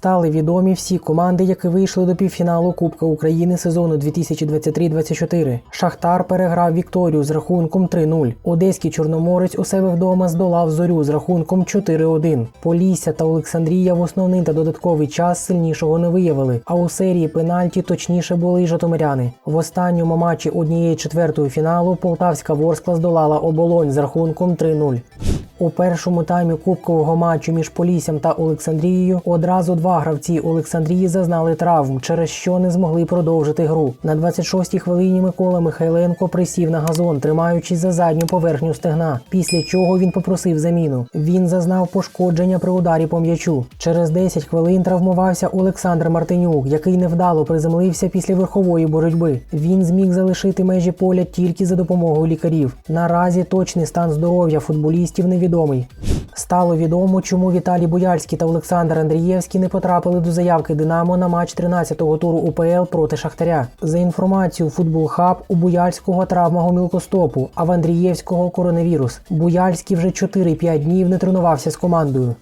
Стали відомі всі команди, які вийшли до півфіналу Кубка України сезону 2023-24. Шахтар переграв Вікторію з рахунком 3-0. Одеський Чорноморець у себе вдома здолав зорю з рахунком 4-1. Полісся та Олександрія в основний та додатковий час сильнішого не виявили. А у серії пенальті точніше були й житомиряни. В останньому матчі однієї четвертої фіналу Полтавська Ворскла здолала оболонь з рахунком 3-0. У першому таймі кубкового матчу між Поліссям та Олександрією одразу два гравці Олександрії зазнали травм, через що не змогли продовжити гру. На 26-й хвилині Микола Михайленко присів на газон, тримаючись за задню поверхню стегна. Після чого він попросив заміну. Він зазнав пошкодження при ударі по м'ячу. Через 10 хвилин травмувався Олександр Мартинюк, який невдало приземлився після верхової боротьби. Він зміг залишити межі поля тільки за допомогою лікарів. Наразі точний стан здоров'я футболістів невідомий відомий. Стало відомо, чому Віталій Бояльський та Олександр Андрієвський не потрапили до заявки Динамо на матч 13-го туру УПЛ проти Шахтаря. За інформацією Футбол Хаб, у Буяльського травма гомілкостопу, а в Андрієвського коронавірус. Буяльський вже 4-5 днів не тренувався з командою.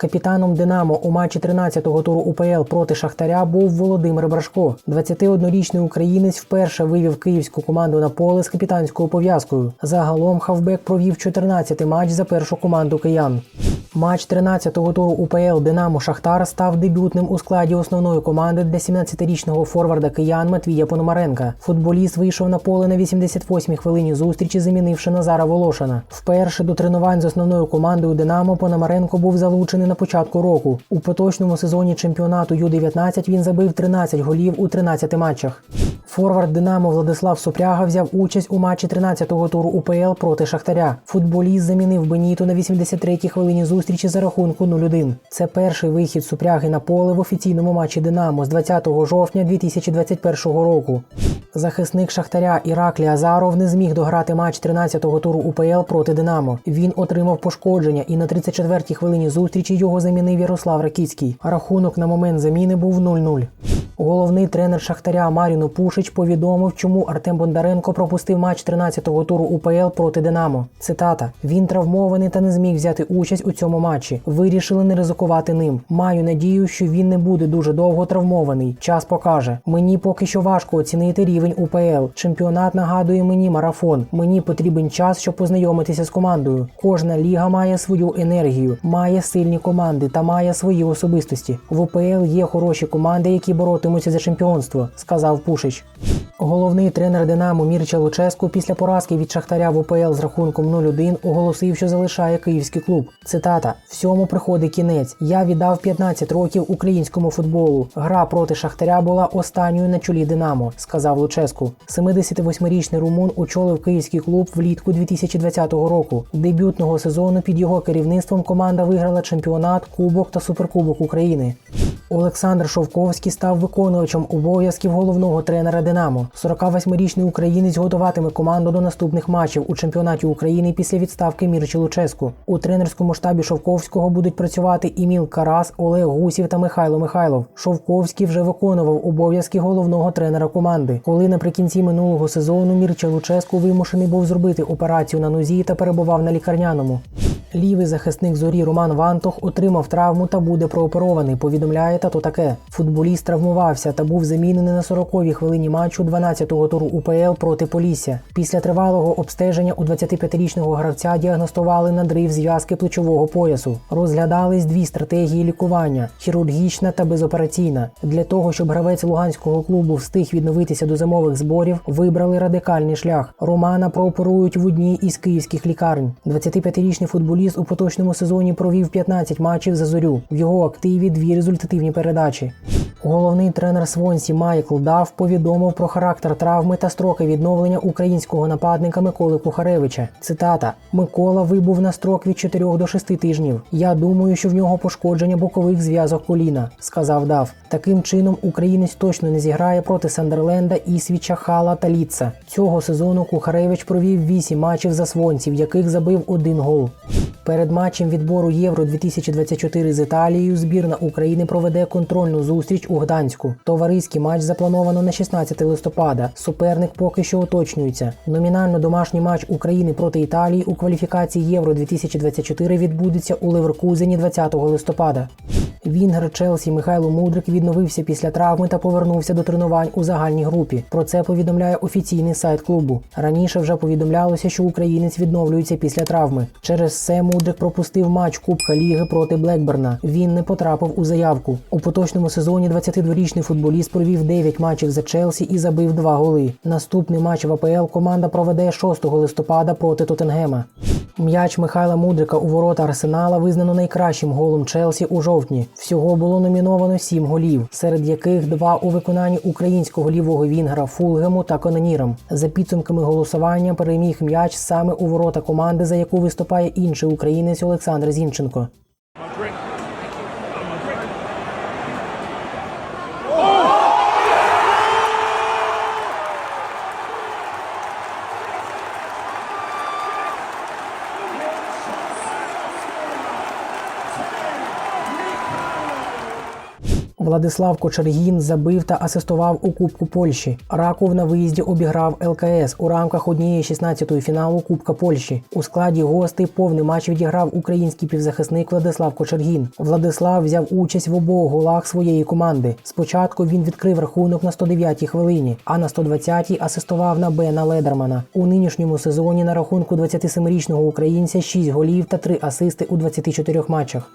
Капітаном Динамо у матчі 13-го туру УПЛ проти Шахтаря був Володимир Брашко. 21-річний українець вперше вивів київську команду на поле з капітанською пов'язкою. Загалом хавбек провів 14-й матч за першу команду киян. Alan. Матч 13-го туру УПЛ Динамо Шахтар став дебютним у складі основної команди для 17-річного форварда киян Матвія Пономаренка. Футболіст вийшов на поле на 88-й хвилині зустрічі, замінивши Назара Волошина. Вперше до тренувань з основною командою Динамо Пономаренко був залучений на початку року. У поточному сезоні чемпіонату Ю-19 він забив 13 голів у 13 матчах. Форвард Динамо Владислав Супряга взяв участь у матчі 13-го туру УПЛ проти Шахтаря. Футболіст замінив Беніту на 83-й хвилині зустрічі за рахунку 0-1. Це перший вихід Супряги на поле в офіційному матчі Динамо з 20 жовтня 2021 року. Захисник Шахтаря Іраклі Азаров не зміг дограти матч 13-го туру УПЛ проти Динамо. Він отримав пошкодження і на 34-й хвилині зустрічі його замінив Ярослав Ракіцький. Рахунок на момент заміни був 0-0. Головний тренер Шахтаря Маріно Пушич повідомив, чому Артем Бондаренко пропустив матч 13-го туру УПЛ проти Динамо. Цитата: Він травмований та не зміг взяти участь у цьому матчі. Вирішили не ризикувати ним. Маю надію, що він не буде дуже довго травмований. Час покаже. Мені поки що важко оцінити рівень УПЛ. Чемпіонат нагадує мені марафон. Мені потрібен час, щоб познайомитися з командою. Кожна ліга має свою енергію, має сильні команди та має свої особистості. В УПЛ є хороші команди, які боротимуться за чемпіонство, сказав Пушич. Головний тренер Динамо Мірча Луческу після поразки від Шахтаря в УПЛ з рахунком 0-1 оголосив, що залишає київський клуб. Цитата: Всьому приходить кінець. Я віддав 15 років українському футболу. Гра проти Шахтаря була останньою на чолі Динамо, сказав Луческу. 78-річний румун очолив київський клуб влітку 2020 року. Дебютного сезону під його керівництвом команда виграла чемпіонат, кубок та суперкубок України. Олександр Шовковський став виконувачем обов'язків головного тренера Динамо. 48-річний українець готуватиме команду до наступних матчів у чемпіонаті України після відставки Мірчі Луческу. У тренерському штабі Шовковського будуть працювати Іміл Карас, Олег Гусів та Михайло Михайлов. Шовковський вже виконував обов'язки головного тренера команди. Коли наприкінці минулого сезону Мірча Луческу вимушений був зробити операцію на нозі та перебував на лікарняному. Лівий захисник зорі Роман Вантох отримав травму та буде прооперований. Повідомляє тато таке. Футболіст травмувався та був замінений на 40-й хвилині матчу 12-го туру УПЛ проти Полісся. Після тривалого обстеження у 25-річного гравця діагностували надрив зв'язки плечового поясу. Розглядались дві стратегії лікування: хірургічна та безопераційна. Для того щоб гравець луганського клубу встиг відновитися до зимових зборів, вибрали радикальний шлях. Романа прооперують в одній із київських лікарень. 25-річний футболіст у поточному сезоні провів 15 матчів за зорю. В його активі дві результативні передачі. Головний тренер Свонсі Майкл Дав повідомив про характер травми та строки відновлення українського нападника Миколи Кухаревича. Цитата: Микола вибув на строк від 4 до 6 тижнів. Я думаю, що в нього пошкодження бокових зв'язок коліна, сказав Дав. Таким чином українець точно не зіграє проти Сандерленда, Ісвіча, Хала та Ліца. Цього сезону Кухаревич провів 8 матчів за свонців, в яких забив один гол. Перед матчем відбору Євро 2024 з Італією збірна України проведе контрольну зустріч у Гданську. Товариський матч заплановано на 16 листопада. Суперник поки що уточнюється. Номінально домашній матч України проти Італії у кваліфікації Євро 2024 відбудеться у Леверкузені 20 листопада. Вінгер Челсі Михайло Мудрик відновився після травми та повернувся до тренувань у загальній групі. Про це повідомляє офіційний сайт клубу. Раніше вже повідомлялося, що українець відновлюється після травми. Через це Мудрик пропустив матч Кубка Ліги проти Блекберна. Він не потрапив у заявку. У поточному сезоні 22-річний футболіст провів 9 матчів за Челсі і забив 2 голи. Наступний матч в АПЛ команда проведе 6 листопада проти Тоттенгема. М'яч Михайла Мудрика у ворота Арсенала визнано найкращим голом Челсі у жовтні. Всього було номіновано 7 голів, серед яких два у виконанні українського лівого вінгера Фулгему та Кононіром. За підсумками голосування переміг м'яч саме у ворота команди, за яку виступає інший українець Олександр Зінченко. Владислав Кочергін забив та асистував у Кубку Польщі. Раков на виїзді обіграв ЛКС у рамках однієї 16-ї фіналу Кубка Польщі. У складі гостей повний матч відіграв український півзахисник Владислав Кочергін. Владислав взяв участь в обох голах своєї команди. Спочатку він відкрив рахунок на 109-й хвилині, а на 120-й асистував на Бена Ледермана. У нинішньому сезоні на рахунку 27-річного українця 6 голів та 3 асисти у 24 матчах.